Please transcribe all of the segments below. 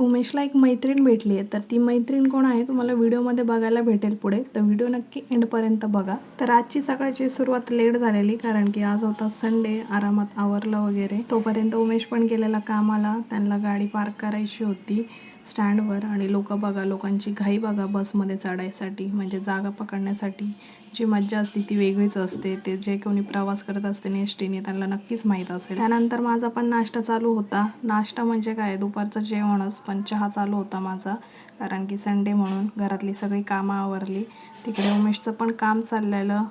उमेशला एक मैत्रीण भेटली आहे. तर ती मैत्रीण कोण आहे? तुम्हाला व्हिडिओमध्ये बघायला भेटेल पुढे. तर व्हिडिओ नक्की एंडपर्यंत बघा. तर आजची सकाळची सुरुवात लेट झालेली कारण की आज होता संडे आरामात आवरलं वगैरे. तोपर्यंत उमेश पण गेलेला कामाला. त्यांना गाडी पार्क करायची होती. स्टँडवर आणि लोक बघा लोकांची घाई बघा बसमध्ये चढायसाठी म्हणजे जागा पकडण्यासाठी. जी मज्जा असते ती वेगळीच असते. ते जे कोणी प्रवास करत असते एस टीने त्यांना नक्कीच माहीत असेल. त्यानंतर माझा पण नाश्ता चालू होता. नाश्ता म्हणजे काय? दुपारचं जेवणच पण चहा चालू होता माझा. कारण की संडे म्हणून घरातली सगळी कामं आवरली. तिकडे उमेशचं पण काम चाललेलं.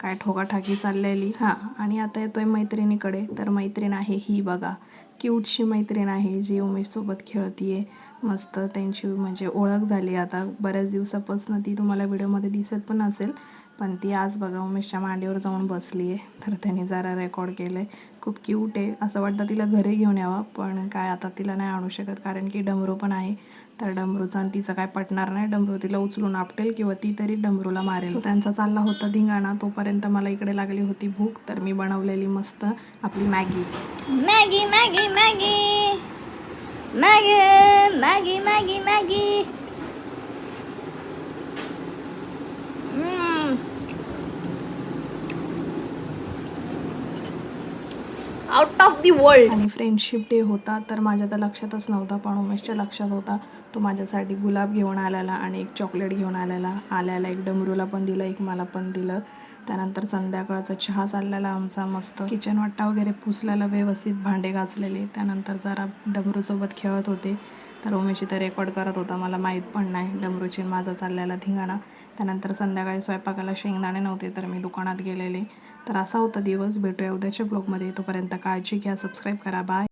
काय ठोकाठाकी चाललेली. हां आणि आता येतोय मैत्रिणीकडे. तर मैत्रीण आहे ही बघा. क्यूटशी मैत्रीण आहे जी उमेशसोबत खेळतीये. मस्त त्यांची म्हणजे ओळख झाली आता. बऱ्याच दिवसापासून ती तुम्हाला व्हिडिओमध्ये दिसत पण असेल. पण ती आज बघा उमेशच्या मांडीवर जाऊन बसली आहे. तर त्याने जरा रेकॉर्ड केलं आहे खूप क्यूट आहे. असं वाटतं तिला घरी घेऊन यावं पण काय आता तिला नाही आणू शकत. कारण की डमरू पण आहे. तर डमरूचा आणि तिचं काय पटणार नाही. डमरू तिला उचलून आपटेल किंवा ती तरी डमरूला मारेल. So त्यांचा चालला होता धिंगाणा. तोपर्यंत मला इकडे लागली होती भूक. तर मी बनवलेली मस्त आपली Maggi Maggi. Maggi Maggi Maggi. Maggi Maggi Maggi. Out of the world आणि फ्रेंडशिप डे होता तर माझ्या तर लक्षातच नव्हता पण उमेशच्या लक्षात होता. तो माझ्यासाठी गुलाब घेऊन आलेला आणि एक चॉकलेट घेऊन आलेला. आल्याला एक डमरूला पण दिलं एक मला पण दिलं. त्यानंतर संध्याकाळचा चहा चाललेला आमचा मस्त. किचन वाटा वगैरे पुसलेला व्यवस्थित भांडे घासलेले. त्यानंतर जरा डमरूसोबत खेळत होते. तर उमेश इथं रेकॉर्ड करत होता. मला माहीत पण नाही. डमरूची माझा चाललेला धिंगाणा. त्यानंतर संध्याकाळी स्वयंपाकाला शेंगदाणे नव्हते तर मी दुकानात गेलेले. तर असा होता दिवस. भेटूया उद्याच्या ब्लॉगमध्ये. तोपर्यंत काळजी घ्या सबस्क्राईब करा. बाय